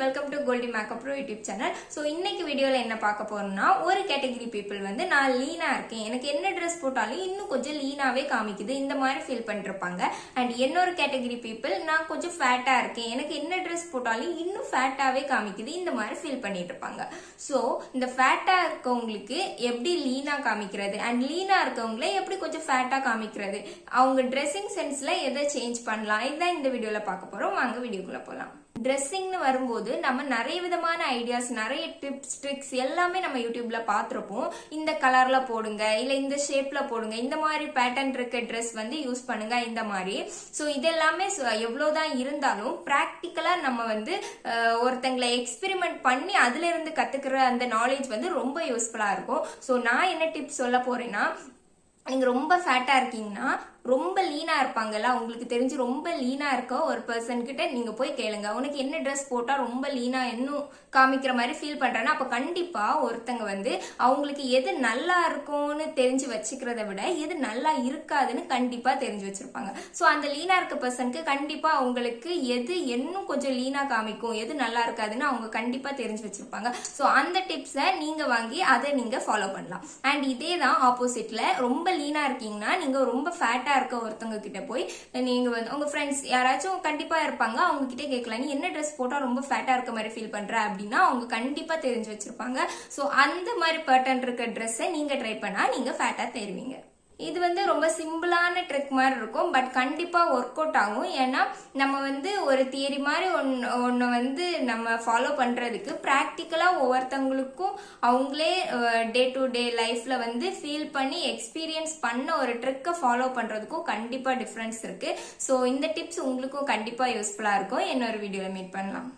Welcome to Goldy makeup pro YouTube channel so இன்னைக்கு வீடியோவில் என்ன பார்க்க போறோம்னா ஒரு கேட்டகரி பீப்புள் வந்து நான் லீனாக இருக்கேன். எனக்கு என்ன ட்ரெஸ் போட்டாலும் இன்னும் கொஞ்சம் லீனாகவே காமிக்குது. இந்த மாதிரி ஃபீல் பண்ணிருப்பாங்க. அண்ட் இன்னொரு கேட்டகரி பீப்புள் நான் கொஞ்சம் ஃபேட்டாக இருக்கேன். எனக்கு என்ன ட்ரெஸ் போட்டாலும் இன்னும் ஃபேட்டாகவே காமிக்குது. இந்த மாதிரி ஃபீல் பண்ணிட்டு இருப்பாங்க. ஸோ இந்த ஃபேட்டாக இருக்கவங்களுக்கு எப்படி லீனாக காமிக்கிறது? அண்ட் லீனாக இருக்கவங்களை எப்படி கொஞ்சம் ஃபேட்டாக காமிக்கிறது? அவங்க ட்ரெஸ்ஸிங் சென்ஸில் எதை சேஞ்ச் பண்ணலாம்? இதுதான் இந்த வீடியோவில் பார்க்க போகிறோம் வாங்க வீடியோக்குள்ளே போகலாம் ட்ரெஸ்ஸிங்னு வரும்போது நம்ம நிறைய விதமான ஐடியாஸ் நிறைய டிப்ஸ் ட்ரிக்ஸ் எல்லாமே நம்ம யூடியூப்ல பார்த்துருப்போம். இந்த கலர்ல போடுங்க இல்லை இந்த ஷேப்ல போடுங்க இந்த மாதிரி பேட்டர்ன் இருக்க ட்ரெஸ் வந்து யூஸ் பண்ணுங்க இந்த மாதிரி. ஸோ இதெல்லாமே எவ்வளோதான் இருந்தாலும் ப்ராக்டிக்கலா நம்ம வந்து ஒருத்தங்களை எக்ஸ்பெரிமெண்ட் பண்ணி அதுல இருந்து கத்துக்கிற அந்த நாலேஜ் வந்து ரொம்ப யூஸ்ஃபுல்லா இருக்கும். ஸோ நான் என்ன டிப்ஸ் சொல்ல போறேன்னா நீங்க ரொம்ப ஃபேட்டா இருக்கீங்கன்னா ரொம்ப லீனாக இருப்பாங்கல்ல உங்களுக்கு தெரிஞ்சு ரொம்ப லீனாக இருக்க ஒரு பர்சன்கிட்ட நீங்கள் போய் கேளுங்க. உனக்கு என்ன ட்ரெஸ் போட்டால் ரொம்ப லீனாக இன்னும் காமிக்கிற மாதிரி ஃபீல் பண்ணுறேன்னா அப்போ கண்டிப்பாக ஒருத்தங்க வந்து அவங்களுக்கு எது நல்லா இருக்கும்னு தெரிஞ்சு வச்சுக்கிறத விட எது நல்லா இருக்காதுன்னு கண்டிப்பாக தெரிஞ்சு வச்சுருப்பாங்க. ஸோ அந்த லீனாக இருக்க பர்சனுக்கு கண்டிப்பாக அவங்களுக்கு எது இன்னும் கொஞ்சம் லீனாக காமிக்கும் எது நல்லா இருக்காதுன்னு அவங்க கண்டிப்பாக தெரிஞ்சு வச்சுருப்பாங்க. ஸோ அந்த டிப்ஸை நீங்கள் வாங்கி அதை நீங்கள் ஃபாலோ பண்ணலாம். அண்ட் இதே தான் ஆப்போசிட்டில் ரொம்ப லீனாக இருக்கீங்கன்னா நீங்கள் ரொம்ப ஃபேட்டாக ஃபேட்டா இருக்க ஒருத்தவங்க கிட்ட போய் நீங்க வந்து உங்க ஃப்ரெண்ட்ஸ் யாராச்சும் கண்டிப்பா இருப்பாங்க அவங்க கிட்ட கேட்கலாம். நீ என்ன ட்ரெஸ் போட்டால் ரொம்ப ஃபேட்டா இருக்க மாதிரி ஃபீல் பண்ணுற அப்படின்னா அவங்க கண்டிப்பாக தெரிஞ்சு வச்சிருப்பாங்க. ஸோ அந்த மாதிரி பேட்டர்ன் இருக்க ட்ரெஸ்ஸை நீங்க ட்ரை பண்ணா நீங்கள் ஃபேட்டாக தெரிவிங்க இது வந்து ரொம்ப சிம்பிளான ட்ரிக் மாதிரி இருக்கும் பட் கண்டிப்பாக ஒர்க் அவுட் ஆகும். ஏன்னா நம்ம வந்து ஒரு தியரி மாதிரி ஒன்று ஒன்று வந்து நம்ம ஃபாலோ பண்ணுறதுக்கு ப்ராக்டிக்கலாக ஒவ்வொருத்தவங்களுக்கும் அவங்களே டே டு டே லைஃப்பில் வந்து ஃபீல் பண்ணி எக்ஸ்பீரியன்ஸ் பண்ண ஒரு ட்ரிக்கை ஃபாலோ பண்ணுறதுக்கும் கண்டிப்பாக டிஃப்ரென்ஸ் இருக்குது ஸோ இந்த டிப்ஸ் உங்களுக்கும் கண்டிப்பாக யூஸ்ஃபுல்லாக இருக்கும். இன்னொரு வீடியோவில் மீட் பண்ணலாம்.